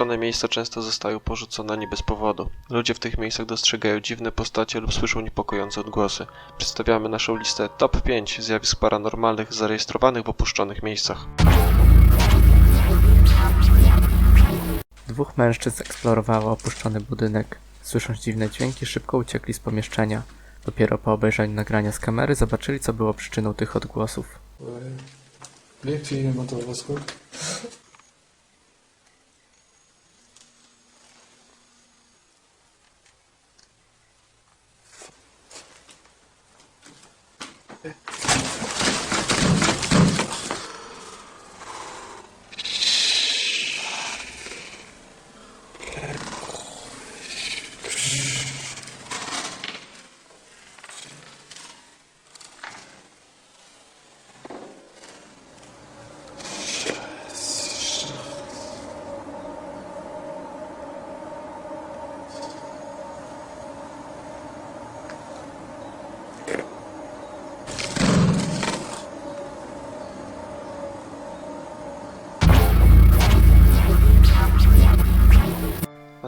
Opuszczone miejsca często zostają porzucone nie bez powodu. Ludzie w tych miejscach dostrzegają dziwne postacie lub słyszą niepokojące odgłosy. Przedstawiamy naszą listę top 5 zjawisk paranormalnych zarejestrowanych w opuszczonych miejscach. Dwóch mężczyzn eksplorowało opuszczony budynek. Słysząc dziwne dźwięki, szybko uciekli z pomieszczenia. Dopiero po obejrzeniu nagrania z kamery zobaczyli, co było przyczyną tych odgłosów. Lebt hier jemand oder was gut?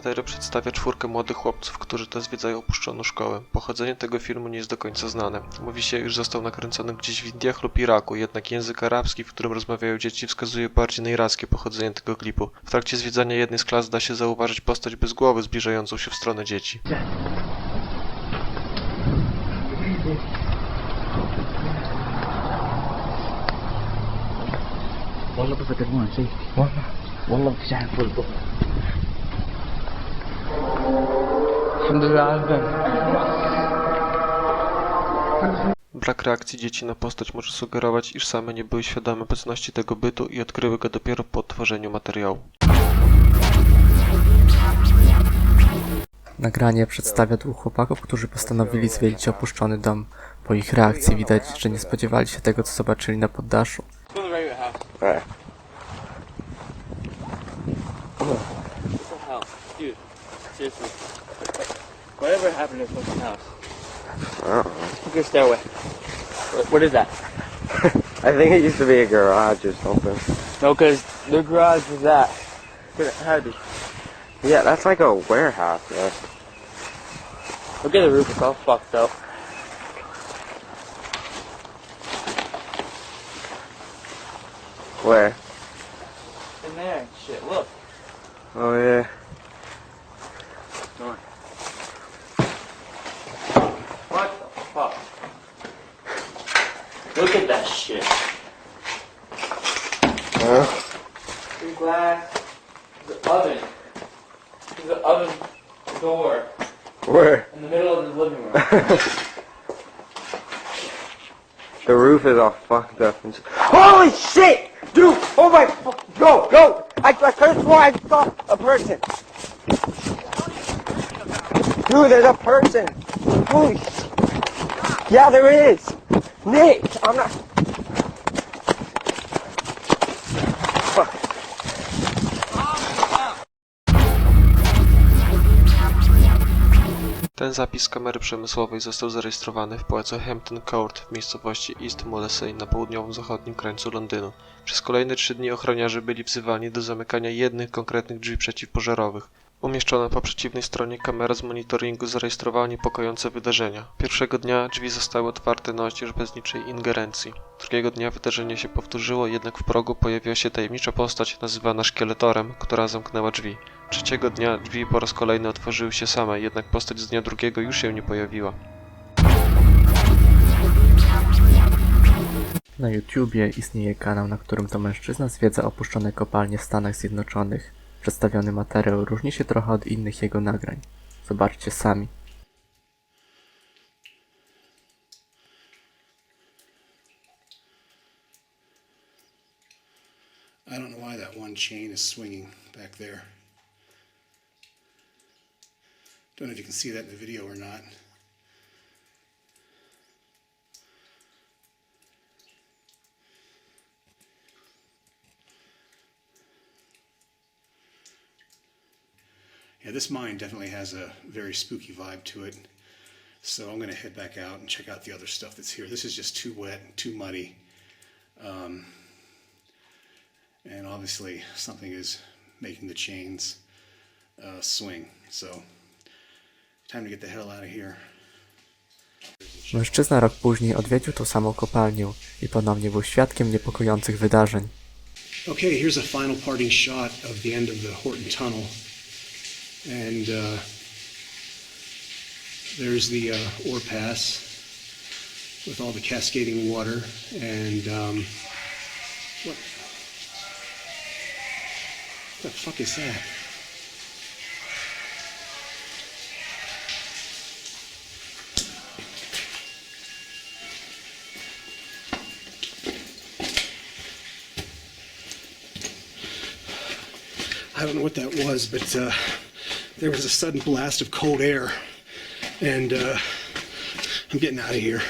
Materiał przedstawia czwórkę młodych chłopców, którzy to zwiedzają opuszczoną szkołę. Pochodzenie tego filmu nie jest do końca znane. Mówi się, iż został nakręcony gdzieś w Indiach lub Iraku, jednak język arabski, w którym rozmawiają dzieci, wskazuje bardziej na irackie pochodzenie tego klipu. W trakcie zwiedzania jednej z klas da się zauważyć postać bez głowy zbliżającą się w stronę dzieci. والله بس اكلمون شيء والله والله في شاحن فل Alhamdulillah. Brak reakcji dzieci na postać może sugerować, iż same nie były świadome obecności tego bytu i odkryły go dopiero po tworzeniu materiału. Nagranie przedstawia dwóch chłopaków, którzy postanowili zwiedzić opuszczony dom. Po ich reakcji widać, że nie spodziewali się tego, co zobaczyli na poddaszu. Seriously. Whatever happened to this fucking house? I don't know. Look at stairway. What, what is that? I think it used to be a garage or something. No, because the garage was that. It had to be. Yeah, that's like a warehouse. Yeah. Look at the roof, it's all fucked up. Where? In there shit, look. Oh yeah. What the fuck? Look at that shit. Huh? The glass. The oven. The oven door Where? in the middle of the living room. The roof is all fucked up and. Holy shit! Dude! Oh my fu- Go! Go! I, I could have sworn I saw a person! Dude, there's a person! Holy shit! Yeah, there is! Nick! I'm not... Ten zapis kamery przemysłowej został zarejestrowany w pałacu Hampton Court w miejscowości East Molesey na południowo-zachodnim krańcu Londynu. Przez kolejne trzy dni ochroniarze byli wzywani do zamykania jednych konkretnych drzwi przeciwpożarowych. Umieszczona po przeciwnej stronie kamera z monitoringu zarejestrowała niepokojące wydarzenia. Pierwszego dnia drzwi zostały otwarte na oścież bez niczej ingerencji. Drugiego dnia wydarzenie się powtórzyło, jednak w progu pojawiła się tajemnicza postać nazywana szkieletorem, która zamknęła drzwi. Trzeciego dnia drzwi po raz kolejny otworzyły się same, jednak postać z dnia drugiego już się nie pojawiła. Na YouTubie istnieje kanał, na którym to mężczyzna zwiedza opuszczone kopalnie w Stanach Zjednoczonych. Przedstawiony materiał różni się trochę od innych jego nagrań. Zobaczcie sami. I don't know why that one chain is swinging back there. Don't know if you can see that in the video or not. Yeah, this mine definitely has a very spooky vibe to it. So I'm going to head back out and check out the other stuff that's here. This is just too wet and too muddy. Um, and obviously something is making the chains uh, swing. So, time to get the hell out of here. Mężczyzna rok później odwiedził tą samą kopalnię i ponownie był świadkiem niepokojących wydarzeń. Okay, here's a final parting shot of the end of the Horton Tunnel. And uh, there's the uh, ore pass with all the cascading water. And um, what the fuck is that? I don't know what that was, but uh, there was a sudden blast of cold air, and uh, I'm getting out of here.